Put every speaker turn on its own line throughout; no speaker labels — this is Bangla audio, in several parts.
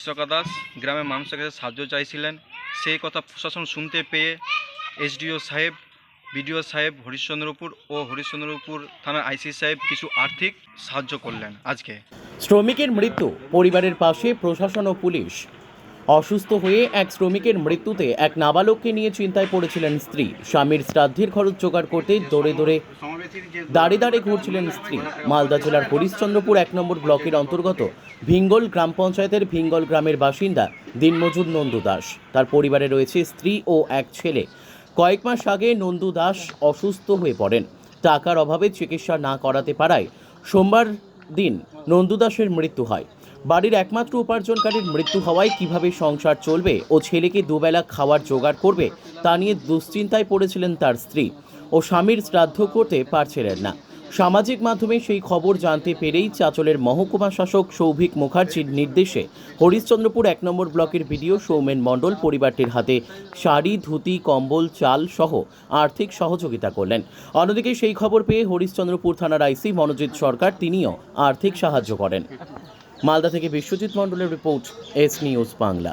বিশ্বকা দাস গ্রামের মানুষের কাছে সাহায্য চাইছিলেন। সেই কথা প্রশাসন শুনতে পেয়ে এসডিও সাহেব, বিডিও সাহেব, হরিশ্চন্দ্রপুর ও হরিশ্চন্দ্রপুর থানার আইসি সাহেব কিছু আর্থিক সাহায্য করলেন আজকে।
শ্রমিকের মৃত্যু, পরিবারের পাশে প্রশাসন ও পুলিশ। অসুস্থ হয়ে এক শ্রমিকের মৃত্যুতে এক নাবালককে নিয়ে চিন্তায় পড়েছিলেন স্ত্রী। স্বামীর শ্রাদ্ধের খরচ জোগাড় করতে দৌড়ে দৌড়ে দাঁড়ে দাঁড়ে ঘুরছিলেন স্ত্রী। মালদা জেলার হরিশ্চন্দ্রপুর এক নম্বর ব্লকের অন্তর্গত ভিঙ্গল গ্রাম পঞ্চায়েতের ভিঙ্গল গ্রামের বাসিন্দা দিনমজুর নন্দু দাস। তার পরিবারে রয়েছে স্ত্রী ও এক ছেলে। কয়েক মাস আগে নন্দু দাস অসুস্থ হয়ে পড়েন। টাকার অভাবে চিকিৎসা না করাতে পারায় সোমবার দিন নন্দু দাসের মৃত্যু হয়। বাড়ির একমাত্র উপার্জনকারীর মৃত্যু হওয়ায় কীভাবে সংসার চলবে ও ছেলেকে দুবেলা খাওয়ার জোগাড় করবে তা নিয়ে দুশ্চিন্তায় পড়েছিলেন তার স্ত্রী ও স্বামীর শ্রাদ্ধ করতে পারছিলেন না। সামাজিক মাধ্যমে সেই খবর জানতে পেরেই চাচলের মহকুমা শাসক সৌভিক মুখার্জির নির্দেশে হরিশ্চন্দ্রপুর এক নম্বর ব্লকের ভিডিও সৌমেন মণ্ডল পরিবারটির হাতে শাড়ি, ধুতি, কম্বল, চাল সহ আর্থিক সহযোগিতা করলেন। অন্যদিকে সেই খবর পেয়ে হরিশ্চন্দ্রপুর থানার আইসি মনোজিৎ সরকার তিনিও আর্থিক সাহায্য করেন। মালদা থেকে বিশ্বজিৎ মণ্ডলের রিপোর্ট এস নিউজ বাংলা।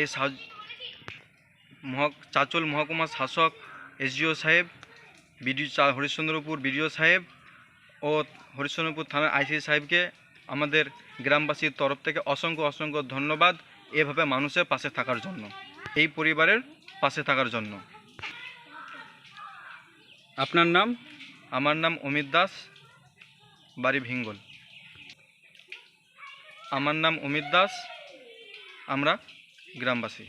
এই চাচল মহকুমা শাসক এসডিও সাহেব, বিডিও হরিশ্চন্দ্রপুর বিডিও সাহেব ও হরিশ্চন্দ্রপুর থানার আইসি সাহেবকে আমাদের গ্রামবাসীর তরফ থেকে অসংখ্য অসংখ্য ধন্যবাদ এভাবে মানুষের পাশে থাকার জন্য, এই পরিবারের পাশে থাকার জন্য।
আপনার নাম?
আমার নাম অমিত দাস, বাড়ি ভিঙ্গল। আমার নাম অমিত দাস আমরা গ্রামবাসী।